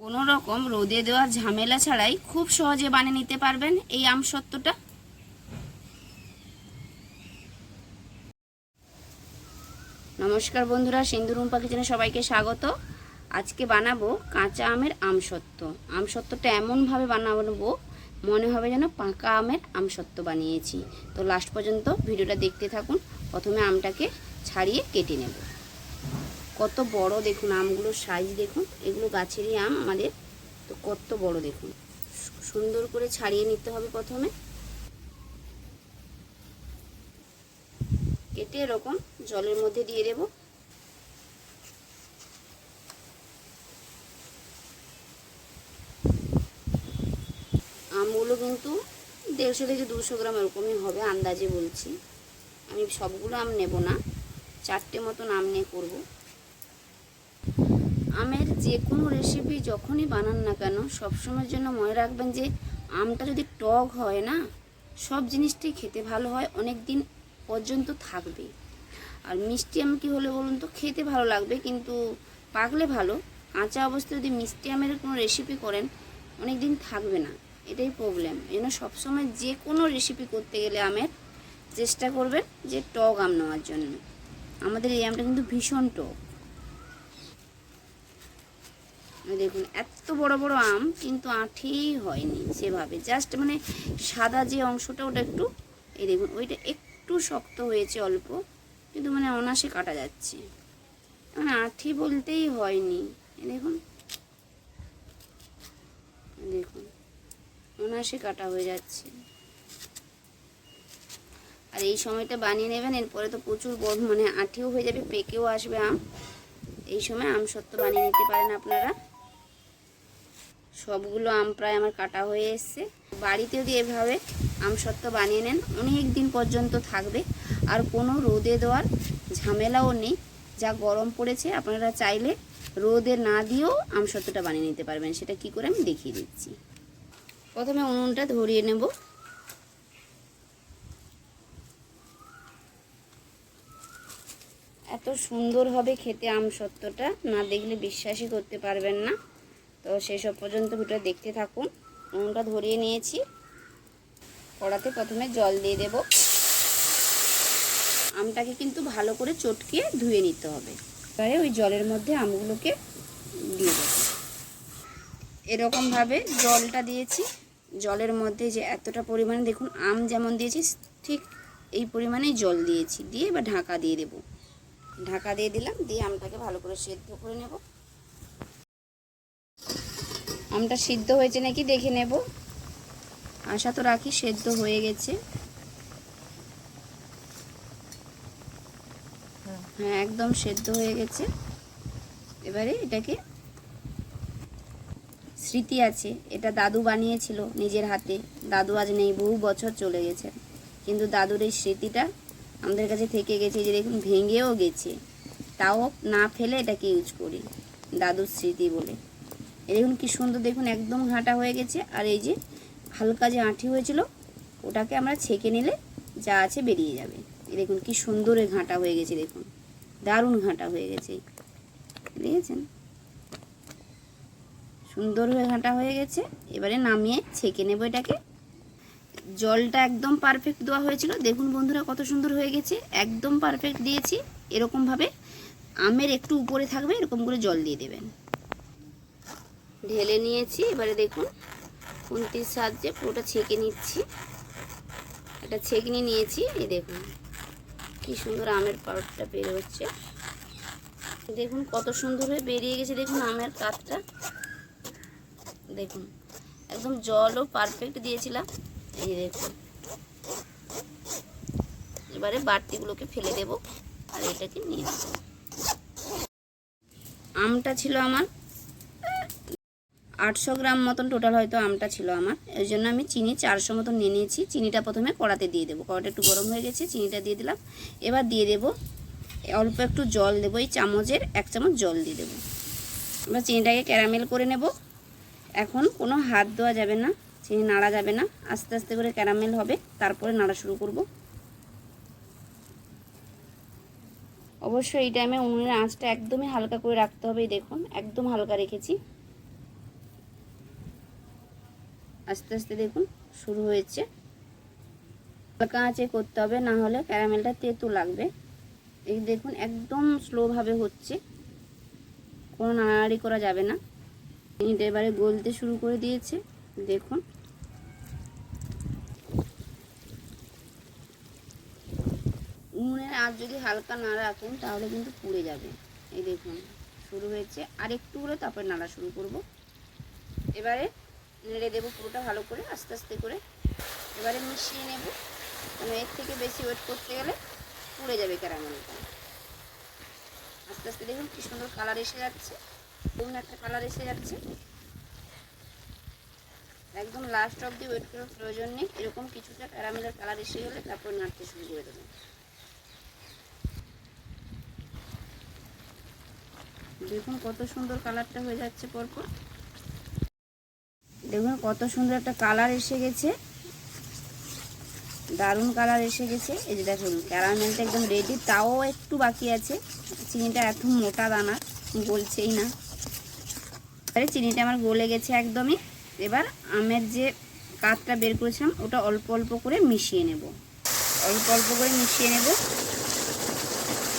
কোনো রকম রোদে দেওয়ার ঝামেলা ছাড়াই খুব সহজে বানিয়ে নিতে পারবেন এই আমসত্ত্বটা নমস্কার বন্ধুরা, সিন্ধু রুম্পা কিচেনে সবাইকে স্বাগত। আজকে বানাবো কাঁচা আমের আমসত্ত্ব আমসত্ত্বটা এমনভাবে বানাবো, মনে হবে যেন পাকা আমের আম আমসত্ত্ব বানিয়েছি। তো লাস্ট পর্যন্ত ভিডিওটা দেখতে থাকুন। প্রথমে আমটাকে ছাড়িয়ে কেটে নেব। কত বড় দেখুন, আমগুলোর সাইজ দেখুন, এগুলো গাছেরই আম আমাদের, তো কত বড় দেখুন। সুন্দর করে ছাড়িয়ে নিতে হবে প্রথমে। কেটে এরকম জলের মধ্যে দিয়ে দেব। আমগুলো কিন্তু দেড়শো থেকে দুশো গ্রাম এরকমই হবে, আন্দাজে বলছি। আমি সবগুলো আম নেব না, চারটে মতন আম নিয়ে করব। আমের যে কোনো রেসিপি যখনই বানান না কেন, সবসময়ের জন্য মনে রাখবেন যে, আমটা যদি টক হয় না, সব জিনিসটাই খেতে ভালো হয় অনেক দিন পর্যন্ত থাকবে। আর মিষ্টি আম কী হলে বলুন তো, খেতে ভালো লাগবে, কিন্তু পাকলে ভালো। কাঁচা অবস্থায় যদি মিষ্টি আমের কোনো রেসিপি করেন অনেক দিন থাকবে না, এটাই প্রবলেম এই জন্য সবসময় যে কোনো রেসিপি করতে গেলে আমের চেষ্টা করবেন যে টক আম নেওয়ার জন্য। আমাদের এই আমটা কিন্তু ভীষণ টক। দেখুন, এত বড় বড় আম কিন্তু আঠি হয়নি সেভাবে। জাস্ট মানে সাদা যে অংশটা ওটা একটু, এই দেখুন, ওইটা একটু শক্ত হয়েছে অল্প, কিন্তু মানে অনাসে কাটা যাচ্ছে। মানে আঠি বলতেই হয়নি। দেখুন দেখুন অনাসে কাটা হয়ে যাচ্ছে। আর এই সময়টা বানিয়ে নেবেন, এরপরে তো প্রচুর বড় মানে আঠিও হয়ে যাবে, পেকেও আসবে আম। এই সময় আম সত্ত্ব বানিয়ে নিতে পারেন আপনারা। সবগুলো আম প্রায় আমার কাটা হয়ে এসছে। বাড়িতে যদি এভাবে আম সত্ত্ব বানিয়ে নেন, অনেক দিন পর্যন্ত থাকবে। আর কোনো রোদে দেওয়ার ঝামেলাও নেই। যা গরম পড়েছে, আপনারা চাইলে রোদে না দিয়েও আম সত্ত্বটা বানিয়ে নিতে পারবেন। সেটা কি করে আমি দেখিয়ে দিচ্ছি। প্রথমে উনুনটা ধরিয়ে নেব। এত সুন্দর হবে খেতে আম সত্ত্বটা না দেখলে বিশ্বাসই করতে পারবেন না। তো সেসব পর্যন্ত ভিডিও দেখতে থাকুন। উনুনটা ধরিয়ে নিয়েছি। কড়াতে প্রথমে জল দিয়ে দেব। আমটাকে কিন্তু ভালো করে চটকে ধুয়ে নিতে হবে। এবারে ওই জলের মধ্যে আমগুলোকে দিয়ে দেব। এরকমভাবে জলটা দিয়েছি। জলের মধ্যে যে এতটা পরিমাণে দেখুন, আম যেমন দিয়েছি, ঠিক এই পরিমাণেই জল দিয়েছি। দিয়ে বা ঢাকা দিয়ে দেব। ঢাকা দিয়ে দিলাম, দিয়ে আমটাকে ভালো করে সেদ্ধ করে নেব। আমটা সিদ্ধ হয়েছে নাকি দেখে নেব। আশা তো রাখি সেদ্ধ হয়ে গেছে। হ্যাঁ একদম সেদ্ধ হয়ে গেছে। এবারে এটাকে স্মৃতি আছে, এটা দাদু বানিয়েছিল নিজের হাতে। দাদু আজ নেই, বহু বছর চলে গেছে। কিন্তু দাদুর এই স্মৃতিটা আমাদের কাছে থেকে গেছে যে দেখুন, ভেঙেও গেছে। তাও না ফেলে এটাকে ইউজ করি, দাদুর স্মৃতি বলে। এই দেখুন কি সুন্দর, দেখুন একদম ঘাঁটা হয়ে গেছে। আর এই যে হালকা যে আঁটি হয়েছিল, ওটাকে আমরা ছেঁকে নিলে যা আছে বেরিয়ে যাবে। এই দেখুন কি সুন্দর ঘাঁটা হয়ে গেছে, দেখুন। দারুণ ঘাঁটা হয়ে গেছে। দেখেছেন? সুন্দর হয়ে ঘাঁটা হয়ে গেছে। এবারে নামিয়ে ছেঁকে নেব এটাকে। জলটা একদম পারফেক্ট দেওয়া হয়েছিল। দেখুন বন্ধুরা কত সুন্দর হয়ে গেছে। একদম পারফেক্ট দিয়েছি। এরকমভাবে আমের একটু উপরে থাকবে, এরকম করে জল দিয়ে দেবেন। ঢেলে নিয়েছি। এবারে দেখুন, খুন্তির সাহায্যে পুরোটা ছেঁকে নিচ্ছি। এটা ছেঁকনি নিয়েছি, এই দেখুন। কি সুন্দর আমের পাউডারটা বের হচ্ছে। দেখুন কত সুন্দর হয়ে বেরিয়ে গেছে, দেখুন আমের কাতটা। দেখুন, একদম জলও পারফেক্ট দিয়েছিলাম। এই দেখুন। এবারে বাড়তিগুলোকে ফেলে দেব আর এটাকে নিয়ে আমটা ছিল আমার আটশো গ্রাম মতন টোটাল হয়তো আমটা ছিল আমার। এই জন্য আমি চিনি চারশো মতন নিয়ে নিয়েছি। চিনিটা প্রথমে কড়াতে দিয়ে দেবো। কড়াটা একটু গরম হয়ে গেছে, চিনিটা দিয়ে দিলাম। এবার দিয়ে দেবো, অল্প একটু জল দেবো। এই চামচের এক চামচ জল দিয়ে দেবো। এবার চিনিটাকে ক্যারামেল করে নেব। এখন কোনো হাত দেওয়া যাবে না, চিনি নাড়া যাবে না। আস্তে আস্তে করে ক্যারামেল হবে, তারপরে নাড়া শুরু করব। অবশ্যই এই টাইমে উনুনের আঁচটা একদমই হালকা করে রাখতে হবে দেখুন, একদম হালকা রেখেছি। আস্তে আস্তে দেখুন, শুরু হয়েছে। হালকা আঁচে করতে হবে, না হলে ক্যারামেলটা তেতো লাগবে। এই দেখুন, একদম স্লোভাবে হচ্ছে। কোনো নাড়াড়ি করা যাবে না। এটা এবারে গলতে শুরু করে দিয়েছে, দেখুন। উনুনের আর যদি হালকা না রাখেন, তাহলে কিন্তু পুড়ে যাবে। এই দেখুন, শুরু হয়েছে। আর একটু করে তারপরে নাড়া শুরু করব। এবারে নেড়ে দেবো পুরোটা ভালো করে, আস্তে আস্তে করে। এবারে মিশিয়ে নেব। কারণ এর থেকে বেশি ওয়েট করতে গেলে পুড়ে যাবে ক্যারামেলটা আস্তে আস্তে দেখুন কি সুন্দর কালার এসে যাচ্ছে। অন্য একটা কালার এসে যাচ্ছে। একদম লাস্ট অবধি ওয়েট করার প্রয়োজন নেই। এরকম কিছুটা ক্যারামেলের কালার এসে গেলে তারপর নাড়তে শুরু করে দেবেন দেখুন কত সুন্দর কালারটা হয়ে যাচ্ছে পরপর। দেখুন কত সুন্দর একটা কালার এসে গেছে। দারুণ কালার এসে গেছে। এই যে দেখুন, ক্যারামেলটা একদম রেডি তাও একটু বাকি আছে। চিনিটা এত মোটা দানা বলছেই না। এবারে চিনিটা আমার গলে গেছে একদমই। এবার আমের যে কাতটা বের করেছিলাম, ওটা অল্প অল্প করে মিশিয়ে নেব। অল্প অল্প করে মিশিয়ে নেব।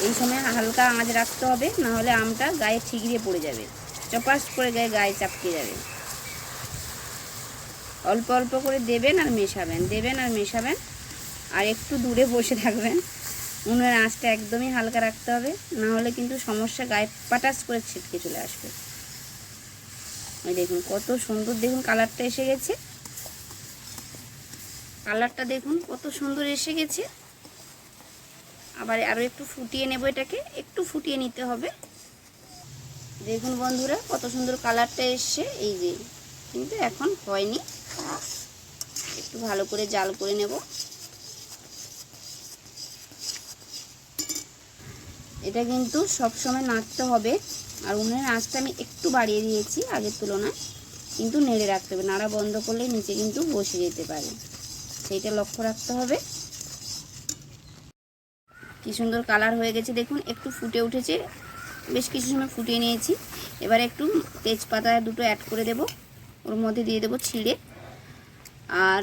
এই সময় হালকা আঁচ রাখতে হবে না হলে আমটা গায়ে ঠিকরিয়ে পড়ে যাবে। চপাস করে গায়ে গায়ে চাপকে যাবে। অল্প অল্প করে দেবেন আর মেশাবেন, দেবেন আর মেশাবেন। আর একটু দূরে বসে থাকবেন। উনুনের আঁচটা একদমই হালকা রাখতে হবে, না হলে কিন্তু সমস্যা গায়ে পাটাস করে ছিটকে চলে আসবে। ওই দেখুন, কত সুন্দর দেখুন কালারটা এসে গেছে। কালারটা দেখুন কত সুন্দর এসে গেছে। আবার আরও একটু ফুটিয়ে নেব এটাকে, একটু ফুটিয়ে নিতে হবে। দেখুন বন্ধুরা, কত সুন্দর কালারটা এসছে। এই যে, কিন্তু এখন হয়নি। একটু ভালো করে জাল করে নেব। এটা কিন্তু সব সময় নাড়তে হবে। আর উনুনের আঁচটা আমি একটু বাড়িয়ে দিয়েছি আগের তুলনায়। কিন্তু নেড়ে রাখতে হবে। নাড়া বন্ধ করলে নিচে কিন্তু বসে যেতে পারে। সেইটা লক্ষ্য রাখতে হবে। কি সুন্দর কালার হয়ে গেছে। দেখুন, একটু ফুটে উঠেছে। বেশ কিছু সময় ফুটিয়ে নিয়েছি। এবারে একটু তেজপাতা দুটো অ্যাড করে দেব। ওর মধ্যে দিয়ে দেব ছিঁড়ে। আর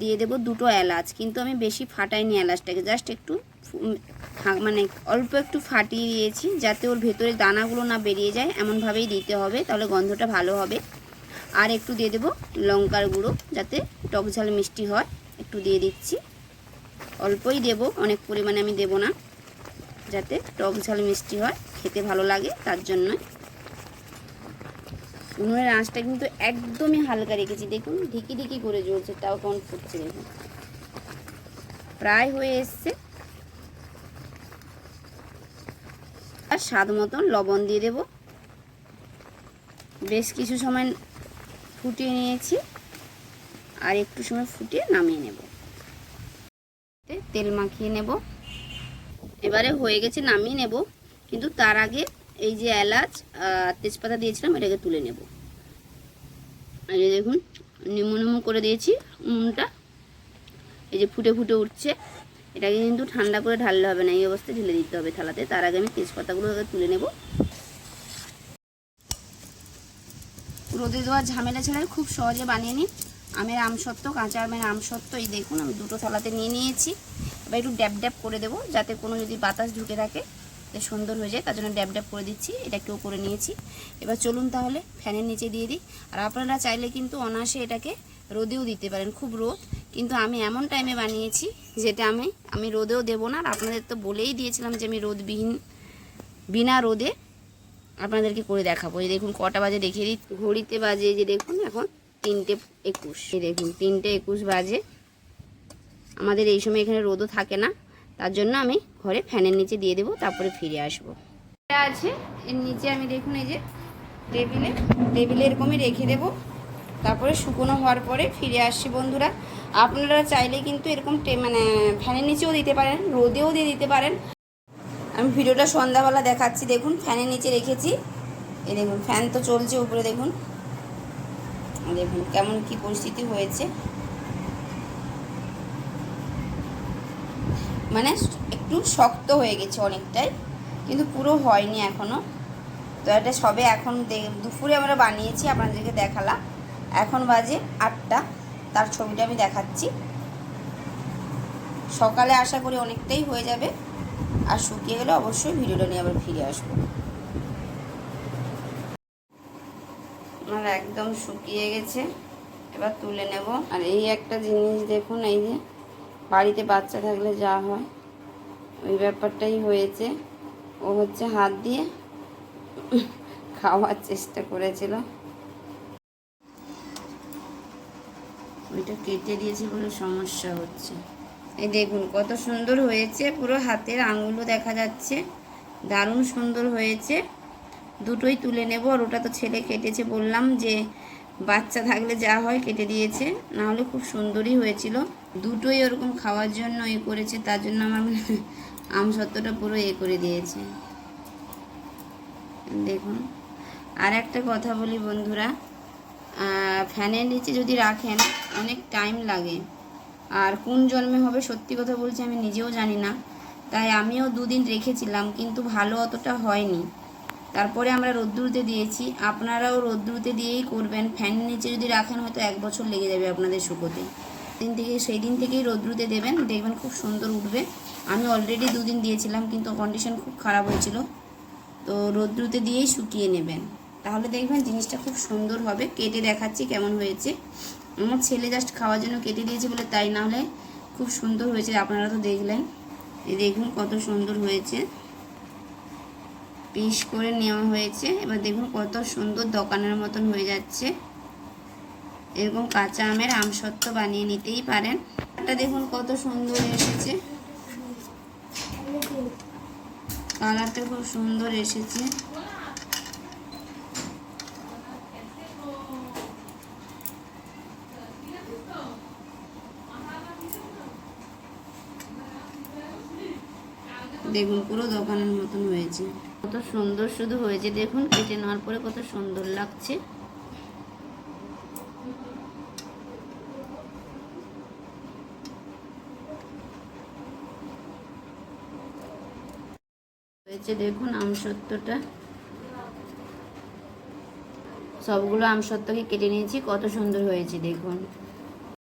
দিয়ে দেব দুটো এলাচ। কিন্তু আমি বেশি ফাটাইনি এলাচটাকে জাস্ট একটু মানে অল্প একটু ফাটিয়ে দিয়েছি, যাতে ওর ভেতরে দানাগুলো না বেরিয়ে যায়। এমনভাবেই দিতে হবে, তাহলে গন্ধটা ভালো হবে। আর একটু দিয়ে দেব লঙ্কার গুঁড়ো, যাতে টক ঝাল মিষ্টি হয়। একটু দিয়ে দিচ্ছি। অল্পই দেব, অনেক পরিমাণে আমি দেব না, যাতে টক ঝাল মিষ্টি হয়, খেতে ভালো লাগে, তার জন্যই। উনুনের আঁচটা কিন্তু একদমই হালকা রেখেছি। দেখুন, ঢিকি ঢিকি করে জ্বলছে, তাও কেমন ফুটছে দেখুন প্রায় হয়ে এসছে। আর স্বাদ মতন লবণ দিয়ে দেব। বেশ কিছু সময় ফুটিয়ে নিয়েছি। আর একটু সময় ফুটিয়ে নামিয়ে নেব। তেল মাখিয়ে নেব। এবারে হয়ে গেছে নামিয়ে নেব। কিন্তু তার আগে এই যে এলাচ তেজপাতা দিয়েছিলাম, এটাকে তুলে নেব। এই যে দেখুন, নিমু নিমু করে দিয়েছি উনুনটা। এই যে ফুটে ফুটে উঠছে। এটাকে কিন্তু ঠান্ডা করে ঢাললে হবে না, এই অবস্থায় ঢেলে দিতে হবে থালাতে। তার আগে আমি তেজপাতাগুলো তুলে নেব। রোদে দেওয়ার ঝামেলা ছাড়াই খুব সহজে বানিয়ে নিই। আমের আমসত্ত্ব, কাঁচা আমের আমসত্ত্ব, এই দেখুন, আমি দুটো থালাতে নিয়ে নিয়েছি। এবার একটু ড্যাব ড্যাব করে দেবো, যাতে কোনো যদি বাতাস ঢুকে থাকে। সুন্দর হয়ে যায় তার জন্য ড্যাব ড্যাব করে দিচ্ছি, এটা একটু করে নিয়েছি। এবার চলুন তাহলে ফ্যানের নিচে দিয়ে দিই। আর আপনারা চাইলে কিন্তু অনায়াসে এটাকে রোদেও দিতে পারেন, খুব রোদ। কিন্তু আমি এমন টাইমে বানিয়েছি যেটা আমি আমি রোদেও দেবো না। আর আপনাদের তো বলেই দিয়েছিলাম যে আমি রোদবিহীন, বিনা রোদে আপনাদেরকে করে দেখাবো। এই দেখুন, কটা বাজে দেখিয়ে দিই। ঘড়িতে বাজে যে দেখুন, এখন তিনটে একুশ। এই দেখুন, তিনটে একুশ বাজে। আমাদের এই সময় এখানে রোদও থাকে না। তার জন্য আমি ঘরে ফ্যানের নিচে দিয়ে দেবো, তারপরে ফিরে আসব। এটা আছে, এর নিচে আমি দেখুন এই যে টেবিলে টেবিলে এরকমই রেখে দেবো। তারপরে শুকনো হওয়ার পরে ফিরে আসছি বন্ধুরা। আপনারা চাইলে কিন্তু এরকম মানে ফ্যানের নিচেও দিতে পারেন, রোদেও দিয়ে দিতে পারেন। আমি ভিডিওটা সন্ধ্যাবেলা দেখাচ্ছি, দেখুন, ফ্যানের নিচে রেখেছি। এই দেখুন, ফ্যান তো চলছে উপরে, দেখুন। দেখুন কেমন কি পরিস্থিতি হয়েছে। মানে একটু শক্ত হয়ে গেছে অনেকটাই, কিন্তু পুরো হয়নি এখনও তো এটা সবে এখন দুপুরে আমরা বানিয়েছি, আপনাদেরকে দেখালাম। এখন বাজে আটটা, তার ছবিটা আমি দেখাচ্ছি। সকালে আশা করি অনেকটাই হয়ে যাবে, আর শুকিয়ে গেলে অবশ্যই ভিডিওটা নিয়ে আবার ফিরে আসব। আমার একদম শুকিয়ে গেছে, এবার তুলে নেব। আর এই একটা জিনিস দেখুন, এই যে বাড়িতে বাচ্চা থাকলে যা হয়। ওই ব্যাপারটাই হয়েছে। ও হচ্ছে হাত দিয়ে খাওয়ার চেষ্টা করেছিল। ওইটা কেটে দিয়েছে বলে সমস্যা হচ্ছে। এই দেখুন কত সুন্দর হয়েছে। পুরো হাতের আঙুলও দেখা যাচ্ছে। দারুণ সুন্দর হয়েছে। দুটোই তুলে নেব। আর ওটা তো ছেলে কেটেছে বললাম যে, বাচ্চা থাকলে যা হয় কেটে দিয়েছে। না হলে খুব সুন্দরই হয়েছিল। দুটোই ওরকম খাওয়ার জন্য এ করেছে, তার জন্য আমার আম সত্যটা পুরো এ করে দিয়েছে। দেখুন, আর একটা কথা বলি বন্ধুরা ফ্যানের নিচে যদি রাখেন, অনেক টাইম লাগে। আর কোন জন্মে হবে সত্যি কথা বলছি আমি নিজেও জানি না, তাই আমিও দুদিন রেখেছিলাম, কিন্তু ভালো অতটা হয়নি। তারপরে আমরা রোদ্দুরতে দিয়েছি, আপনারাও রোদ্দুরতে দিয়েই করবেন ফ্যানের নিচে যদি রাখেন হয়তো এক বছর লেগে যাবে আপনাদের শুকোতে। দিন থেকে, সেই দিন থেকেই রোদ্রুতে দেবেন, দেখবেন খুব সুন্দর উঠবে। আমি অলরেডি দুদিন দিয়েছিলাম, কিন্তু কন্ডিশন খুব খারাপ হয়েছিল। তো রোদ্রুতে দিয়েই শুকিয়ে নেবেন। তাহলে দেখবেন জিনিসটা খুব সুন্দর হবে। কেটে দেখাচ্ছি কেমন হয়েছে। আমার ছেলে জাস্ট খাওয়ার জন্য কেটে দিয়েছে বলে তাই না হলে খুব সুন্দর হয়েছে, আপনারা তো দেখলেন। এই দেখুন কত সুন্দর হয়েছে। পিস করে নেওয়া হয়েছে। এবার দেখুন কত সুন্দর দোকানের মতন হয়ে যাচ্ছে। এরকম কাঁচা আমের আমসত্ত্ব বানিয়ে নিতেই পারেন। এটা দেখুন কত সুন্দর এসেছে। কালারটা খুব সুন্দর এসেছে। দেখুন, পুরো দোকানের মতন হয়েছে। কত সুন্দর শুধু হয়েছে। দেখুন, কেটে নেওয়ার পরে কত সুন্দর লাগছে। হয়েছে দেখুন আমসত্ত্বটা সবগুলো আমসত্ত্বকে কেটে নিয়েছি কত সুন্দর হয়েছে দেখুন।